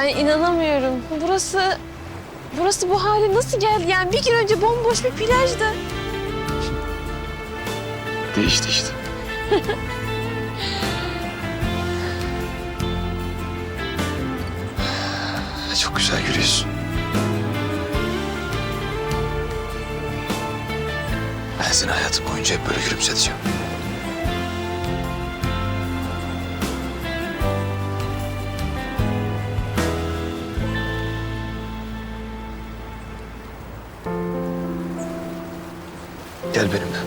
ben inanamıyorum. Burası burası bu hale nasıl geldi? Yani bir gün önce bomboş bir plajdı. Değişti işte. Çok güzel yürüyorsun. Ben seni hayatım boyunca hep böyle gülümseteceğim. Gel benimle.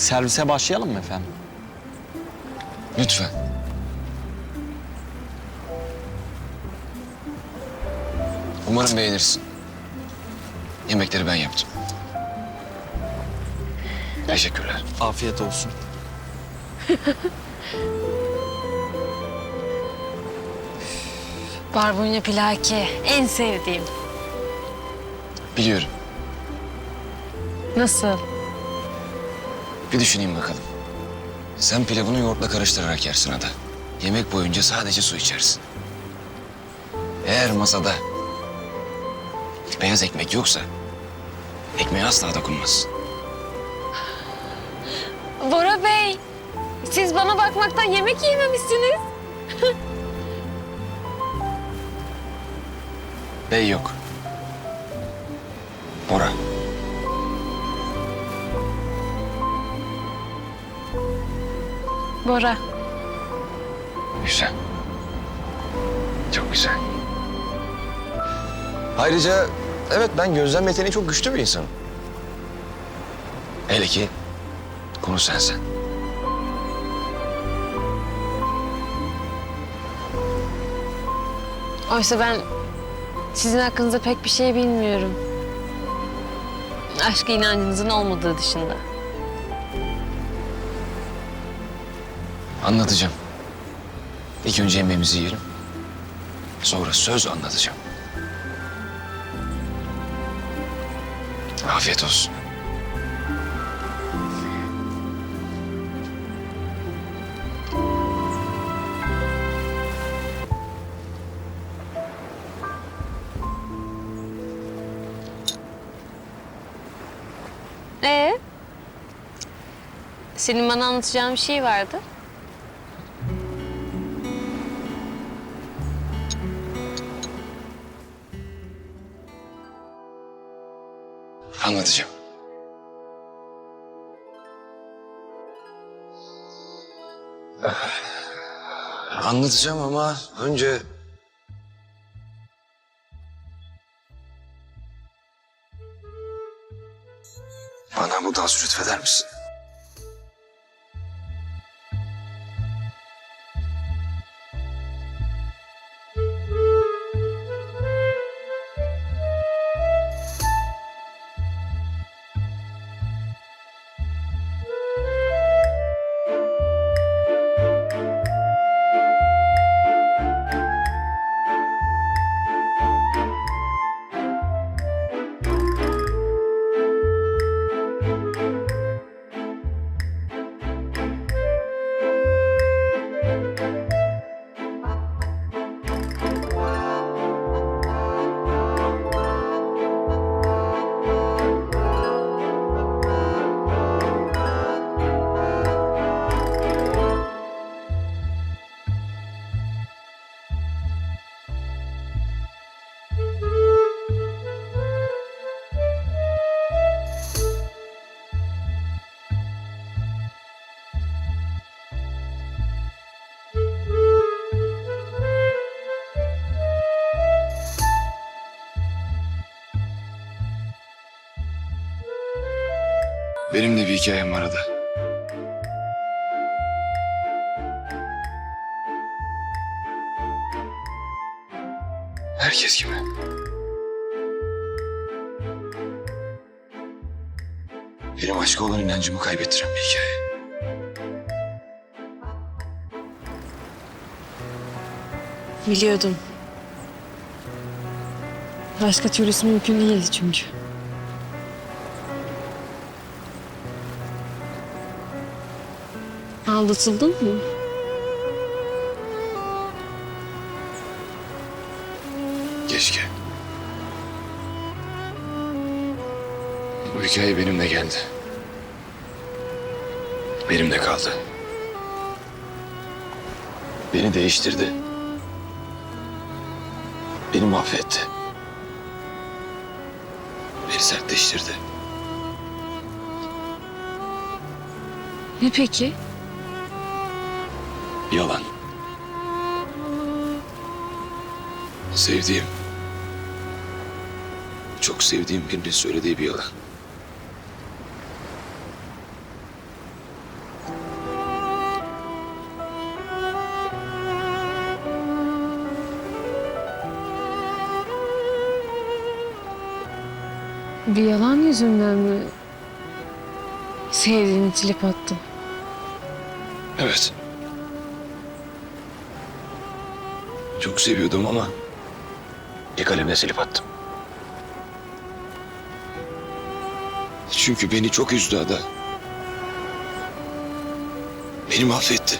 Servise başlayalım mı efendim? Lütfen. Umarım beğenirsin. Yemekleri ben yaptım. Teşekkürler. Afiyet olsun. Barbunya plaki en sevdiğim. Biliyorum. Nasıl? Bir düşüneyim bakalım. Sen pilavını yoğurtla karıştırarak yersin Ada. Yemek boyunca sadece su içersin. Eğer masada beyaz ekmek yoksa ekmeğe asla dokunmazsın. Bora Bey, siz bana bakmaktan yemek yememişsiniz. Bey yok. Bora. Bora, Güzel. Çok güzel. Ayrıca evet ben gözlem yeteneği çok güçlü bir insanım. Hele ki konu sensen. oysa ben sizin hakkınızda pek bir şey bilmiyorum. Aşk inancınızın olmadığı dışında. Anlatacağım. İlk önce yemeğimizi yiyelim. Sonra söz anlatacağım. Afiyet olsun. Ee? Senin bana anlatacağın bir şey vardı. Anlatacağım. Anlatacağım ama önce... Bana bu Tansu lütfeder misin? Benim de bir hikayem var Ada. Herkes gibi. Benim aşka olan inancımı kaybettiren bir hikaye. Biliyordum. Başka türlüsü mümkün değildi çünkü. Aldatıldın mı? Keşke. Bu hikaye benimle geldi. Benimle kaldı. Beni değiştirdi. Beni mahvetti. Beni sertleştirdi. Ne peki? Yalan. Sevdiğim, çok sevdiğim birinin söylediği bir yalan. Bir yalan yüzünden mi sevdiğini silip attın? Evet. Seviyordum ama bir kalemle silip attım. Çünkü beni çok üzdü Ada. Beni mahvetti.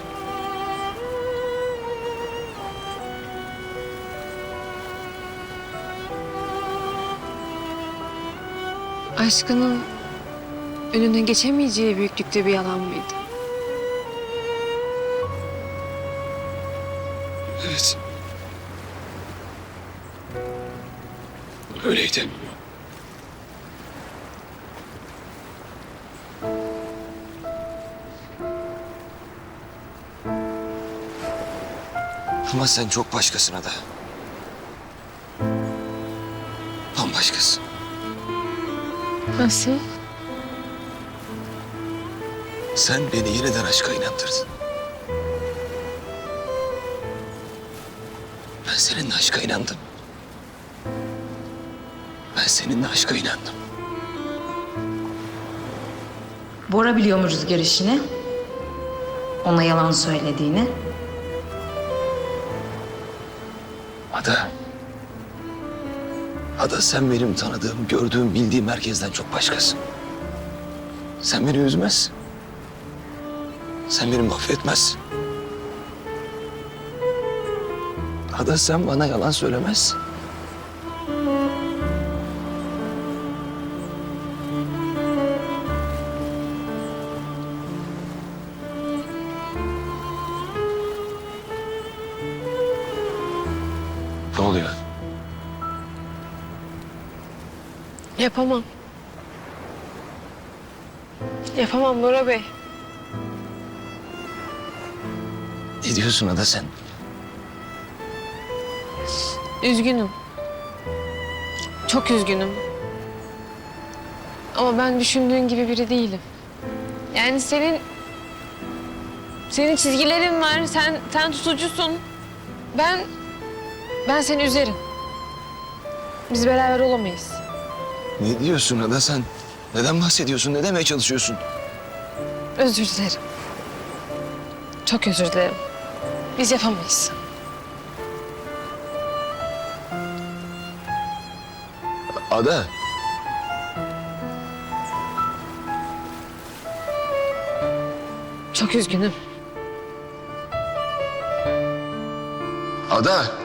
Aşkının önüne geçemeyeceği büyüklükte bir yalan mıydı? Öyleydi. Ama sen çok başkasın Ada. Bambaşkasın. Nasıl? Sen beni yeniden aşka inandırdın. Ben seninle aşka inandım. Seninle aşka inandım. Bora biliyor mu rüzgar işini? Ona yalan söylediğini. Ada. Ada sen benim tanıdığım, gördüğüm, bildiğim herkesten çok başkasın. Sen beni üzmezsin. Sen beni mahvetmezsin. Ada sen bana yalan söylemezsin. Yapamam. Yapamam Bora Bey. Ne diyorsun Ada sen? Üzgünüm. Çok üzgünüm. Ama ben düşündüğün gibi biri değilim. Yani senin senin çizgilerin var. Sen sen tutucusun. Ben ben seni üzerim. Biz beraber olamayız. Ne diyorsun Ada sen? Neden bahsediyorsun? Ne demeye çalışıyorsun? Özür dilerim. Çok özür dilerim. Biz yapamayız. Ada. Çok üzgünüm. Ada.